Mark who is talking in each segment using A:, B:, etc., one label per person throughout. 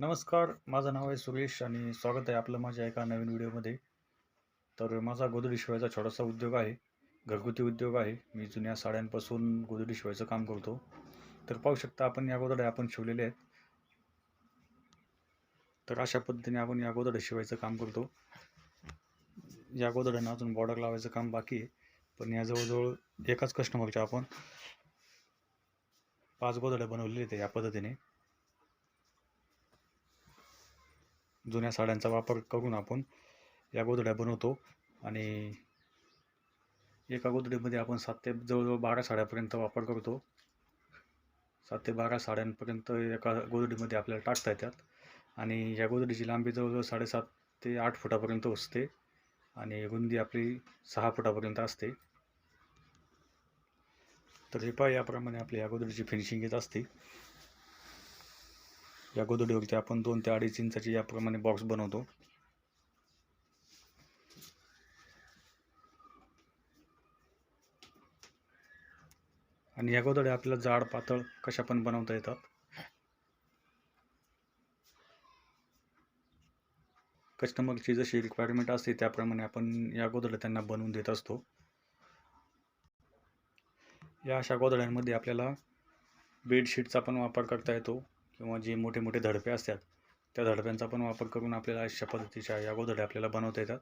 A: नमस्कार माझं नाव आहे सुरेश आणि स्वागत आहे आपलं माझ्या एका नवीन व्हिडिओमध्ये. तर माझा गोधडी शिवायचा छोटासा उद्योग आहे घरगुती उद्योग आहे. मी जुन्या साड्यांपासून गोधडी शिवायचं काम करतो. तर पाहू शकता आपण या गोधड्या आपण शिवलेल्या आहेत. तर अशा पद्धतीने आपण या गोधड्या शिवायचं काम करतो. या गोधड्यांना अजून बॉर्डर लावायचं काम बाकी आहे पण या जवळजवळ एकाच कस्टमरच्या आपण पाच गोधड्या बनवलेल्या आहेत या पद्धतीने. जुन्या साड्यांचा वापर करून आपण या गोधड्या बनवतो. आणि एका गोधडीमध्ये आपण सात ते जवळजवळ बारा साड्यापर्यंत वापर करतो. सात ते बारा साड्यांपर्यंत एका गोधडीमध्ये आपल्याला टाकता येतात. आणि या गोधडीची लांबी जवळजवळ साडेसात ते आठ फुटापर्यंत असते. आणि रुंदी आपली सहा फुटापर्यंत असते. तर हे पहा याप्रमाणे आपली या गोधडीची फिनिशिंग येत असते. या गोधडीवरती आपण दोन ते अडीच इंचाची याप्रमाणे बॉक्स बनवतो. आणि या गोदड्या आपल्याला जाड पातळ कशा पण बनवता येतात. कस्टमरची जशी रिक्वायरमेंट असते त्याप्रमाणे आपण या गोदड्या त्यांना बनवून देत असतो. या अशा गोधड्यांमध्ये आपल्याला बेडशीटचा पण वापर करता येतो. किंवा जे मोठे मोठे धडपे असतात त्या धडप्यांचा पण वापर करून आपल्याला अशा पद्धतीच्या या गोधड्या आपल्याला बनवता येतात.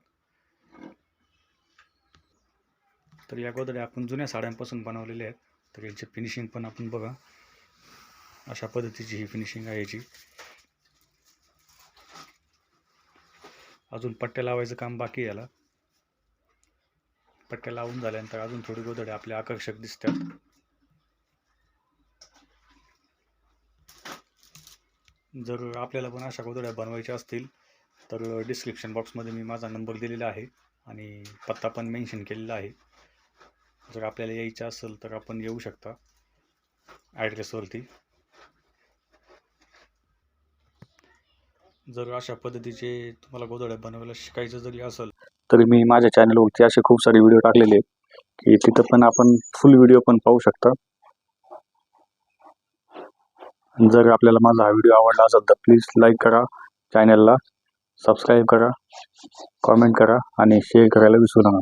A: तर या गोधड्या आपण जुन्या साड्यांपासून बनवलेल्या आहेत. तर याची फिनिशिंग पण आपण बघा. अशा पद्धतीची ही फिनिशिंग आहे याची. अजून पट्ट्या लावायचं काम बाकी याला. पट्ट्या लावून झाल्यानंतर अजून थोडी गोधड्या आपल्या आकर्षक दिसतात. जर आपल्याला पण अशा गोधड्या बनवायच्या असतील तर डिस्क्रिप्शन बॉक्समध्ये मी माझा नंबर दिलेला आहे आणि पत्ता पण मेन्शन केलेला आहे. जर आपल्याला यायचं असेल तर आपण येऊ शकता ॲड्रेसवरती जर अशा पद्धतीचे तुम्हाला गोधड्या बनवायला शिकायचं जरी असेल तरी मी माझ्या चॅनलवरती असे खूप सारे व्हिडिओ टाकलेले आहेत की तिथं पण आपण फुल व्हिडिओ पण पाहू शकता. जर आपल्याला माझा हा व्हिडिओ आवडला असेल तर प्लीज लाईक करा चॅनलला सबस्क्राईब करा कॉमेंट करा आणि शेअर करायला विसरू नका.